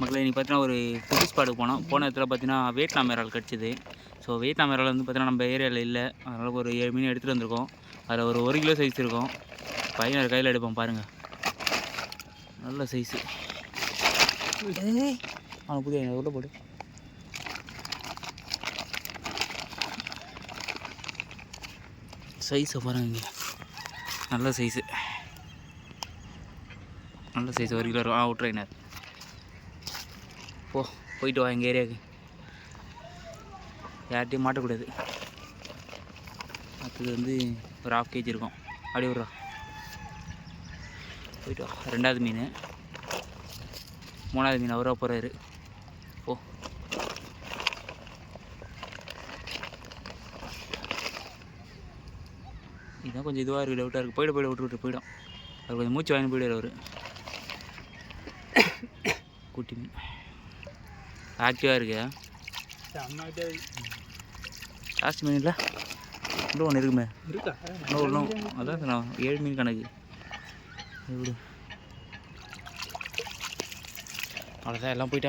மக்களை இன்றைக்கி பார்த்தீங்கன்னா ஒரு புது ஸ்பாட்டுக்கு போனோம். போன இடத்துல பார்த்தீங்கன்னா வியட்நாம் இறால் கிடச்சிது. ஸோ வியட்நாம் இறால் வந்து பார்த்தீங்கன்னா நம்ம ஏரியாவில் இல்லை. அதனால் ஒரு ஏழு மீன் எடுத்துகிட்டு வந்திருக்கோம். அதில் ஒரு ஒரு கிலோ சைஸ் இருக்கும். பையன் கையில் எடுப்போம் பாருங்கள் நல்ல சைஸு அவனை புதிய உள்ள போடு சைஸை பாருங்க நல்ல சைஸு நல்ல சைஸ் ஒரு கிலோ ஆ ட்ரைனர் போ போயிட்டு வா எங்கள் ஏரியாவுக்கு. யார்கிட்டையும் மாட்டக்கூடாது அடுத்தது வந்து ஒரு ஹாஃப் கேஜி இருக்கும். அப்படி விட்றா. போயிட்டு வா. ரெண்டாவது மீன். மூணாவது மீன் அவராக போகிறாரு போ. இதுதான் கொஞ்சம் இதுவாக இருக்குது டவுட்டாக இருக்குது போய்ட்டு போய்ட்டு விட்டு விட்டு போயிடும். அவர் கொஞ்சம் மூச்சு வாங்கி போயிடுவார் அவர். குட்டி மீன். ஆக்டிவாக இருக்கு. லாஸ்ட் மீன் இல்லை இன்னும் ஒன்று இருக்குமே. இருக்கா? இன்னும் ஒன்றும் அதான் ஏழு மீன் கணக்கு. எப்படி அவ்வளோதான் எல்லாம் போயிட்டாங்க